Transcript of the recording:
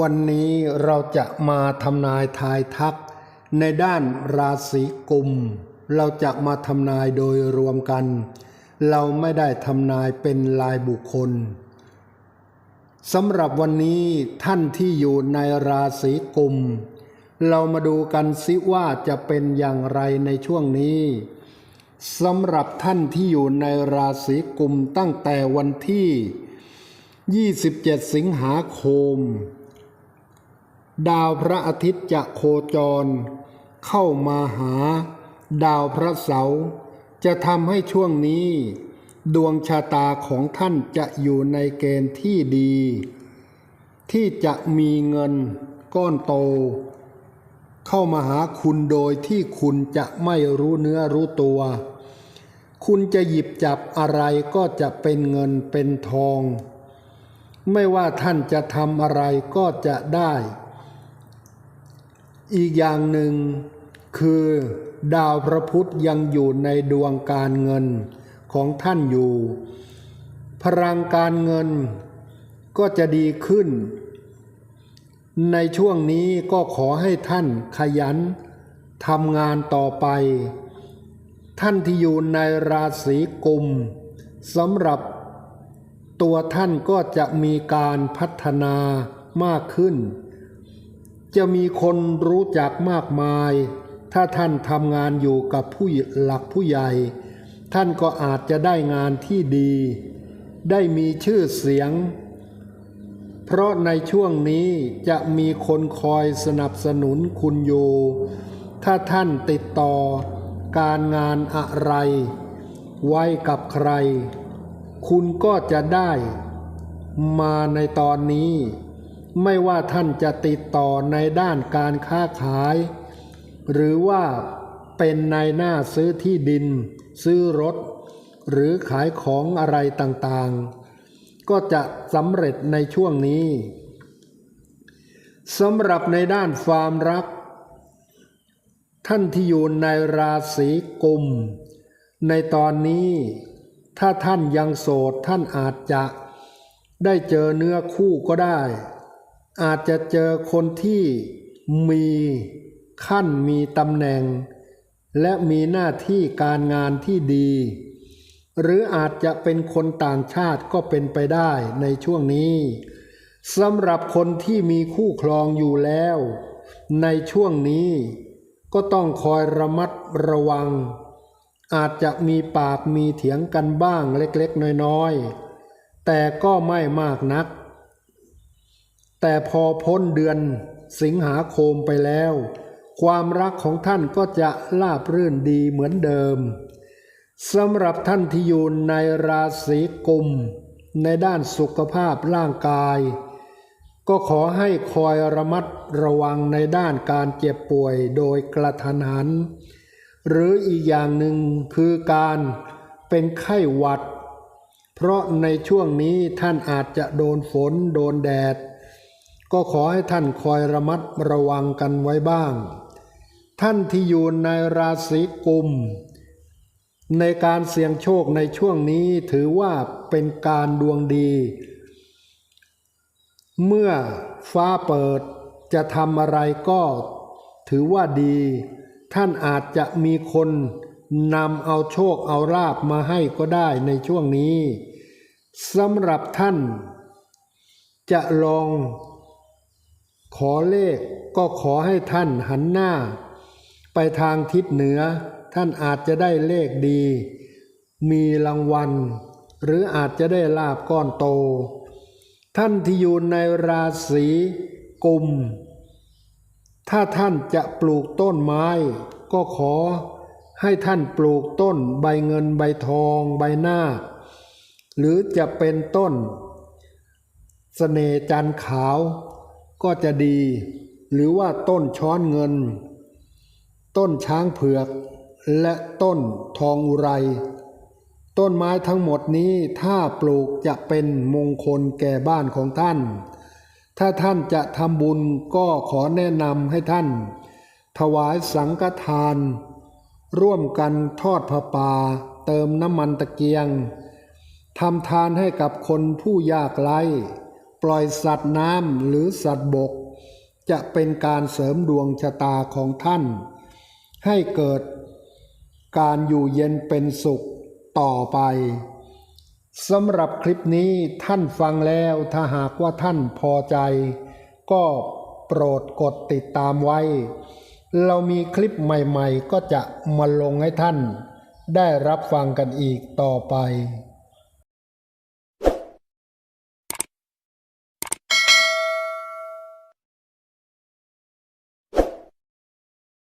วันนี้เราจะมาทำนายทายทัก ในด้านราศีกุม เราจะมาทำนายโดยรวมกัน เราไม่ได้ทำนายเป็นลายบุคคลสำหรับวันนี้ท่านที่อยู่ในราศีกุม เรามาดูกันสิว่าจะเป็นอย่างไรในช่วงนี้สำหรับท่านที่อยู่ในราศีกุมตั้งแต่วันที่ 27 สิงหาคม ดาวพระอาทิตย์จะโคจร เข้ามาหา ดาวพระเสาร์จะทำให้ช่วงนี้ ดวงชะตาของท่านจะอยู่ในเกณฑ์ที่ดี ที่จะมีเงินก้อนโต เข้ามาหาคุณโดยที่คุณจะไม่รู้เนื้อรู้ตัว คุณจะหยิบจับอะไรก็จะเป็นเงินเป็นทอง ไม่ว่าท่านจะทำอะไรก็จะได้ อีกอย่างหนึ่งคือดาวพระพุธยังอยู่ในดวงการเงินของท่านอยู่ พลังการเงินก็จะดีขึ้น ในช่วงนี้ก็ขอให้ท่านขยันทำงานต่อไป ท่านที่อยู่ในราศีกุมสำหรับตัวท่านก็จะมีการพัฒนามากขึ้น จะมีคนรู้จักมากมาย ถ้าท่านทำงานอยู่กับผู้หลักผู้ใหญ่ ท่านก็อาจจะได้งานที่ดี ได้มีชื่อเสียง เพราะในช่วงนี้จะมีคนคอยสนับสนุนคุณอยู่ ถ้าท่านติดต่อการงานอะไร ไว้กับใคร คุณก็จะได้มาในตอนนี้ ไม่ว่าท่านจะติดต่อในด้านการค้าขาย หรือว่าเป็นในหน้าซื้อที่ดิน ซื้อรถ หรือขายของอะไรต่างๆ ก็จะสำเร็จในช่วงนี้สำหรับในด้านความรัก ท่านที่อยู่ในราศีกุม ในตอนนี้ ถ้าท่านยังโสดท่านอาจจะได้เจอเนื้อคู่ก็ได้ อาจจะเจอคนที่มีขั้นมีตำแหน่ง และมีหน้าที่การงานที่ดี หรืออาจจะเป็นคนต่างชาติก็เป็นไปได้ในช่วงนี้สำหรับคนที่มีคู่ครองอยู่แล้ว ในช่วงนี้ก็ต้องคอยระมัดระวัง อาจจะมีปากมีเถียงกันบ้างเล็กๆ น้อยๆ แต่ก็ไม่มากนัก แต่พอพ้นเดือนสิงหาคมไปแล้ว ความรักของท่านก็จะลาบรื่นดีเหมือนเดิมสำหรับท่านที่อยู่ในราศีกุม ในด้านสุขภาพร่างกาย ก็ขอให้คอยระมัดระวังในด้านการเจ็บป่วยโดยกระทันหัน หรืออีกอย่างหนึ่งคือการเป็นไข้หวัด เพราะในช่วงนี้ท่านอาจจะโดนฝนโดนแดด ก็ขอให้ท่านคอยระมัดระวังกันไว้บ้าง ท่านที่อยู่ในราศีกุม ในการเสี่ยงโชคในช่วงนี้ถือว่าเป็นการดวงดี เมื่อฟ้าเปิดจะทำอะไรก็ถือว่าดี ท่านอาจจะมีคนนำเอาโชคเอาลาบมาให้ก็ได้ในช่วงนี้สำหรับท่าน จะลอง ขอเลขก็ขอให้ท่านหันหน้า ไปทางทิศเหนือ ท่านอาจจะได้เลขดี มีรางวัล หรืออาจจะได้ลาบก้อนโต ท่านที่อยู่ในราศีกุม ถ้าท่านจะปลูกต้นไม้ ก็ขอให้ท่านปลูกต้นใบเงินใบทองใบหน้า หรือจะเป็นต้นสเสน่จันขาว ก็จะดี หรือว่าต้นช้อนเงิน ต้นช้างเผือก และต้นทองอุไร ต้นไม้ทั้งหมดนี้ถ้าปลูกจะเป็นมงคลแก่บ้านของท่าน ถ้าท่านจะทำบุญก็ขอแนะนำให้ท่าน ถวายสังฆทาน ร่วมกันทอดผ้าป่าเติมน้ำมันตะเกียงทำทานให้กับคนผู้ยากไร้ ปล่อยสัตว์น้ำหรือสัตว์บก จะเป็นการเสริมดวงชะตาของท่าน ให้เกิดการอยู่เย็นเป็นสุขต่อไปสำหรับคลิปนี้ท่านฟังแล้วถ้าหากว่าท่านพอใจ ก็โปรดกดติดตามไว้ เรามีคลิปใหม่ๆ ก็จะมาลงให้ท่าน ได้รับฟังกันอีกต่อไป